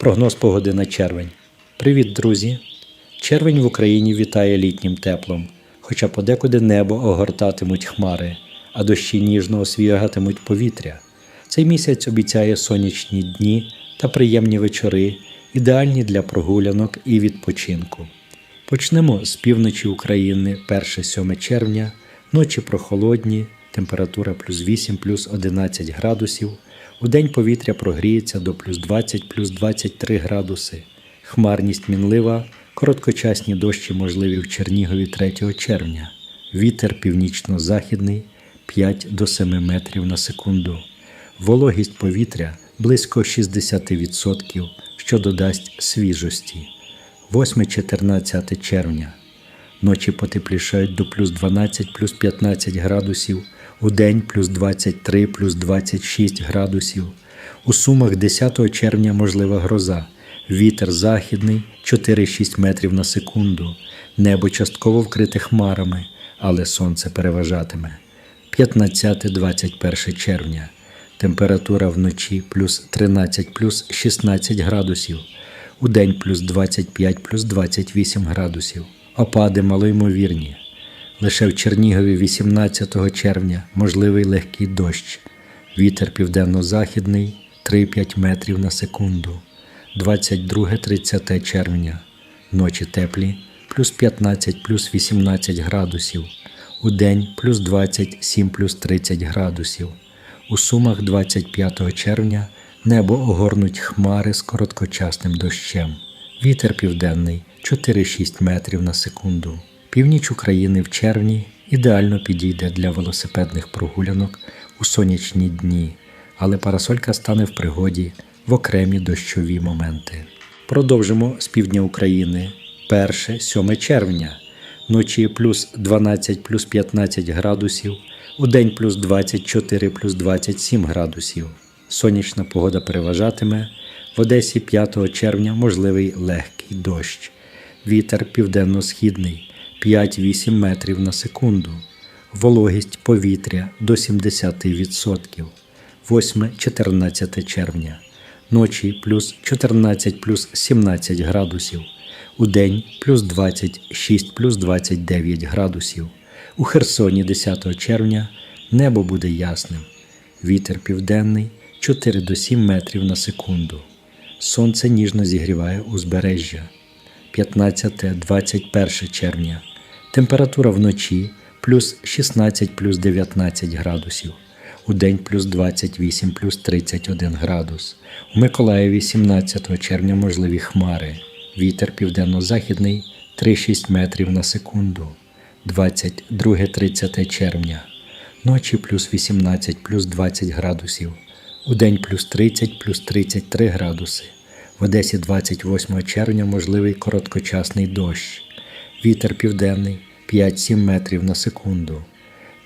Прогноз погоди на червень. Привіт, друзі! Червень в Україні вітає літнім теплом, хоча подекуди небо огортатимуть хмари, а дощі ніжно освігатимуть повітря. Цей місяць обіцяє сонячні дні та приємні вечори, ідеальні для прогулянок і відпочинку. Почнемо з півночі України 1-7 червня, ночі прохолодні, температура плюс 8 плюс 11 градусів. У день повітря прогріється до плюс 20 плюс 23 градуси. Хмарність мінлива, короткочасні дощі можливі в Чернігові 3 червня. Вітер північно-західний 5 до 7 метрів на секунду. Вологість повітря близько 60%, що додасть свіжості. 8-14 червня. Ночі потеплішають до плюс 12 плюс 15 градусів, у день плюс 23 плюс 26 градусів. У Сумах 10 червня можлива гроза. Вітер західний 4-6 метрів на секунду. Небо частково вкрите хмарами, але сонце переважатиме. 15-21 червня. Температура вночі плюс 13 плюс 16 градусів. У день плюс 25 плюс 28 градусів. Опади малоймовірні. Лише в Чернігові 18 червня можливий легкий дощ. Вітер південно-західний 3-5 метрів на секунду. 22-30 червня. Ночі теплі плюс 15 плюс 18 градусів. У день плюс 27 плюс 30 градусів. У Сумах 25 червня небо огорнуть хмари з короткочасним дощем. Вітер південний 4-6 метрів на секунду. Північ України в червні ідеально підійде для велосипедних прогулянок у сонячні дні, але парасолька стане в пригоді в окремі дощові моменти. Продовжимо з півдня України 1-7 червня. Ночі плюс 12 плюс 15 градусів, у день плюс 24 плюс 27 градусів. Сонячна погода переважатиме. В Одесі 5 червня можливий легкий дощ. Вітер південно-східний 5-8 метрів на секунду. Вологість повітря до 70%. 8-14 червня. Ночі плюс 14 плюс 17 градусів. У день плюс 26 плюс 29 градусів. У Херсоні 10 червня небо буде ясним. Вітер південний 4 до 7 метрів на секунду. Сонце ніжно зігріває узбережжя. 15-21 червня. Температура вночі плюс 16 плюс 19 градусів. У день плюс 28 плюс 31 градус. У Миколаєві 17 червня можливі хмари. Вітер південно-західний 3-6 метрів на секунду. 22-30 червня. Ночі плюс 18 плюс 20 градусів. У день плюс 30 плюс 33 градуси. В Одесі 28 червня можливий короткочасний дощ. Вітер південний 5-7 метрів на секунду.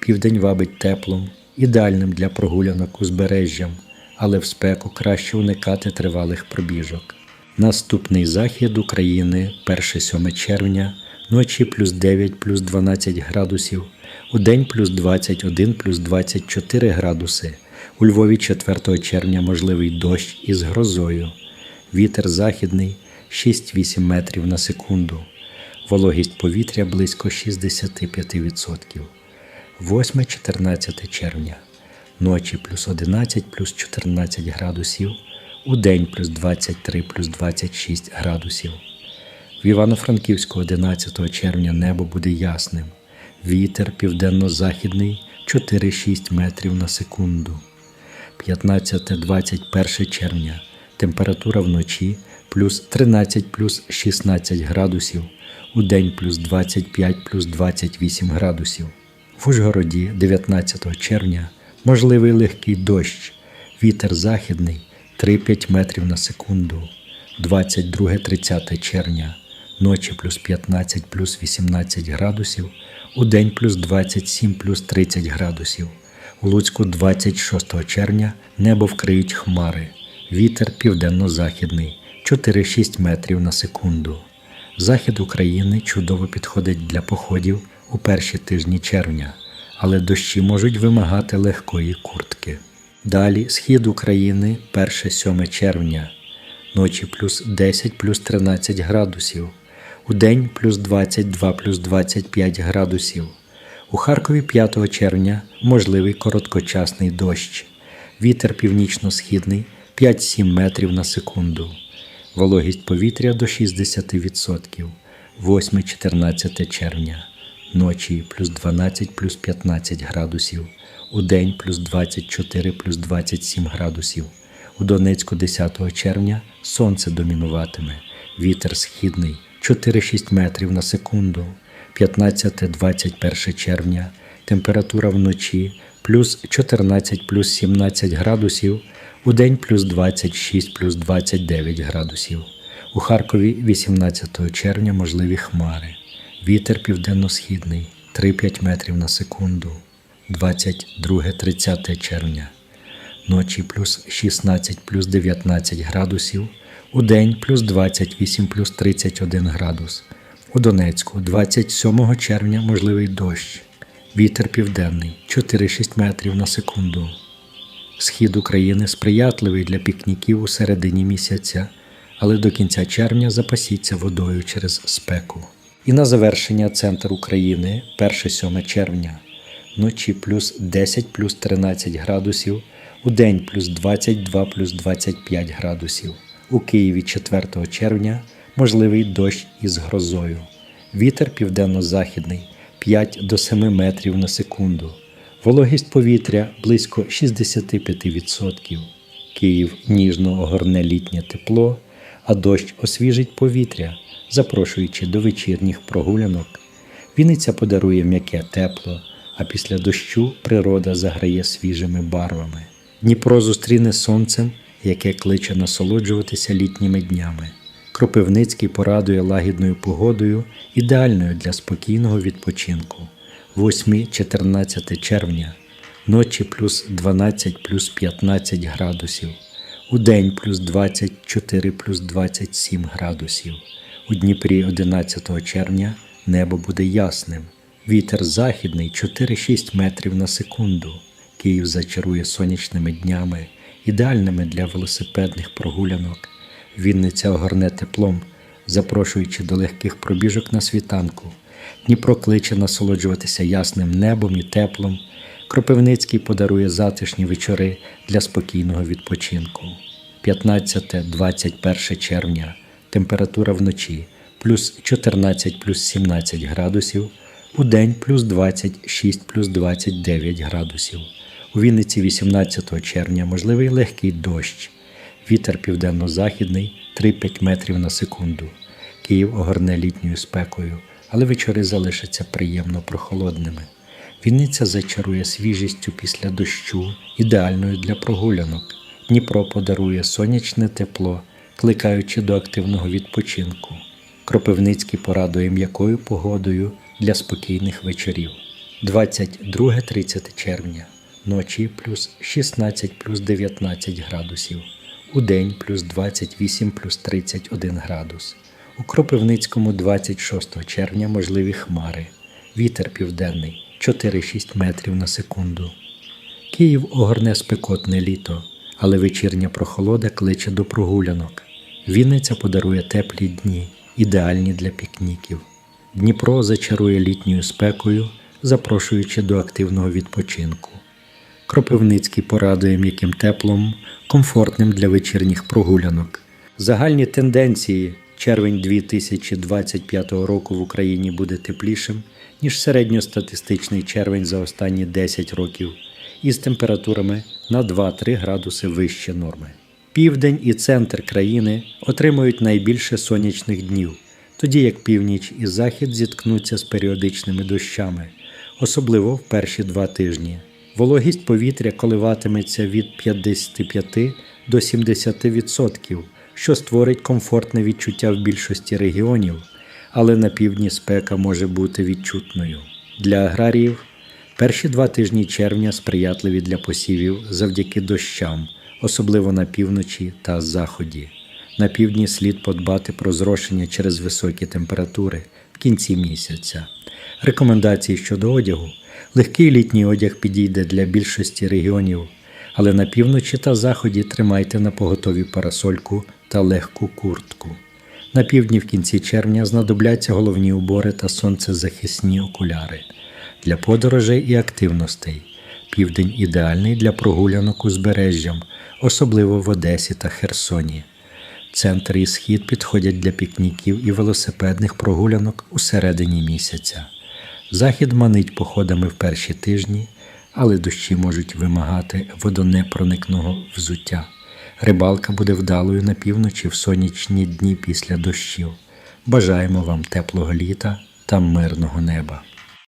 Південь вабить теплом, ідеальним для прогулянок узбережжям, але в спеку краще уникати тривалих пробіжок. Наступний захід України 1-7 червня, ночі плюс 9 плюс 12 градусів, у день плюс 21 плюс 24 градуси. У Львові 4 червня можливий дощ із грозою. Вітер західний 6-8 метрів на секунду. Вологість повітря близько 65%. 8-14 червня. Ночі плюс 11 плюс 14 градусів. У день плюс 23 плюс 26 градусів. В Івано-Франківську 11 червня небо буде ясним. Вітер південно-західний 4-6 метрів на секунду. 15-21 червня. Температура вночі плюс 13 плюс 16 градусів. У день плюс 25 плюс 28 градусів. В Ужгороді 19 червня можливий легкий дощ. Вітер західний 3-5 метрів на секунду. 22-30 червня. Ночі плюс 15 плюс 18 градусів. У день плюс 27 плюс 30 градусів. У Луцьку 26 червня небо вкриють хмари. Вітер південно-західний 4-6 метрів на секунду. Захід України чудово підходить для походів у перші тижні червня, але дощі можуть вимагати легкої куртки. Далі схід України 1-7 червня. ночі плюс 10 плюс 13 градусів, удень плюс 22 плюс 25 градусів. У Харкові 5 червня можливий короткочасний дощ. Вітер північно-східний 5-7 метрів на секунду. Вологість повітря до 60%. 8-14 червня. Ночі плюс 12 плюс 15 градусів. Удень плюс 24 плюс 27 градусів. У Донецьку 10 червня сонце домінуватиме. Вітер східний 4-6 метрів на секунду. 15-21 червня. Температура вночі плюс 14 плюс 17 градусів. Удень плюс 26 плюс 29 градусів. У Харкові 18 червня можливі хмари. Вітер південно-східний 3-5 метрів на секунду. 22-30 червня. Ночі плюс 16 плюс 19 градусів. Удень плюс 28 плюс 31 градус. У Донецьку 27 червня можливий дощ. Вітер південний 4-6 метрів на секунду. Схід України сприятливий для пікніків у середині місяця, але до кінця червня запасіться водою через спеку. І на завершення центр України 1-7 червня. Вночі плюс 10 плюс 13 градусів, у день плюс 22 плюс 25 градусів. У Києві 4 червня можливий дощ із грозою. Вітер південно-західний 5 до 7 метрів на секунду. Вологість повітря близько 65%. Київ ніжно огорне літнє тепло, а дощ освіжить повітря, запрошуючи до вечірніх прогулянок. Вінниця подарує м'яке тепло, а після дощу природа заграє свіжими барвами. Дніпро зустріне сонцем, яке кличе насолоджуватися літніми днями. Кропивницький порадує лагідною погодою, ідеальною для спокійного відпочинку. 8-14 червня, ночі плюс 12 плюс 15 градусів, удень плюс 24 плюс 27 градусів. У Дніпрі 11 червня небо буде ясним. Вітер західний 4-6 метрів на секунду. Київ зачарує сонячними днями, ідеальними для велосипедних прогулянок. Вінниця огорне теплом, запрошуючи до легких пробіжок на світанку. Дніпро кличе насолоджуватися ясним небом і теплом. Кропивницький подарує затишні вечори для спокійного відпочинку. 15-21 червня. Температура вночі плюс 14 плюс 17 градусів, у день плюс 26 плюс 29 градусів. У Вінниці 18 червня можливий легкий дощ. Вітер південно-західний 3-5 метрів на секунду. Київ огорне літньою спекою, але вечори залишаться приємно прохолодними. Вінниця зачарує свіжістю після дощу, ідеальною для прогулянок. Дніпро подарує сонячне тепло, кликаючи до активного відпочинку. Кропивницький порадує м'якою погодою для спокійних вечорів. 22-30 червня. Ночі плюс 16 плюс 19 градусів. Удень плюс 28 плюс 31 градус. У Кропивницькому 26 червня можливі хмари. Вітер південний 4-6 метрів на секунду. Київ огорне спекотне літо, але вечірня прохолода кличе до прогулянок. Вінниця подарує теплі дні, ідеальні для пікніків. Дніпро зачарує літньою спекою, запрошуючи до активного відпочинку. Кропивницький порадує м'яким теплом, комфортним для вечірніх прогулянок. Загальні тенденції червень 2025 року в Україні буде теплішим, ніж середньостатистичний червень за останні 10 років, із температурами на 2-3 градуси вище норми. Південь і центр країни отримують найбільше сонячних днів, тоді як північ і захід зіткнуться з періодичними дощами, особливо в перші два тижні. Вологість повітря коливатиметься від 55 до 70%, що створить комфортне відчуття в більшості регіонів, але на півдні спека може бути відчутною. Для аграріїв перші два тижні червня сприятливі для посівів завдяки дощам, особливо на півночі та заході. На півдні слід подбати про зрошення через високі температури в кінці місяця. Рекомендації щодо одягу. Легкий літній одяг підійде для більшості регіонів, але на півночі та заході тримайте на поготові парасольку та легку куртку. На півдні в кінці червня знадобляться головні убори та сонцезахисні окуляри для подорожей і активностей. Південь ідеальний для прогулянок узбережжям, особливо в Одесі та Херсоні. Центр і схід підходять для пікніків і велосипедних прогулянок у середині місяця. Захід манить походами в перші тижні, але дощі можуть вимагати водонепроникного взуття. Рибалка буде вдалою на півночі в сонячні дні після дощів. Бажаємо вам теплого літа та мирного неба.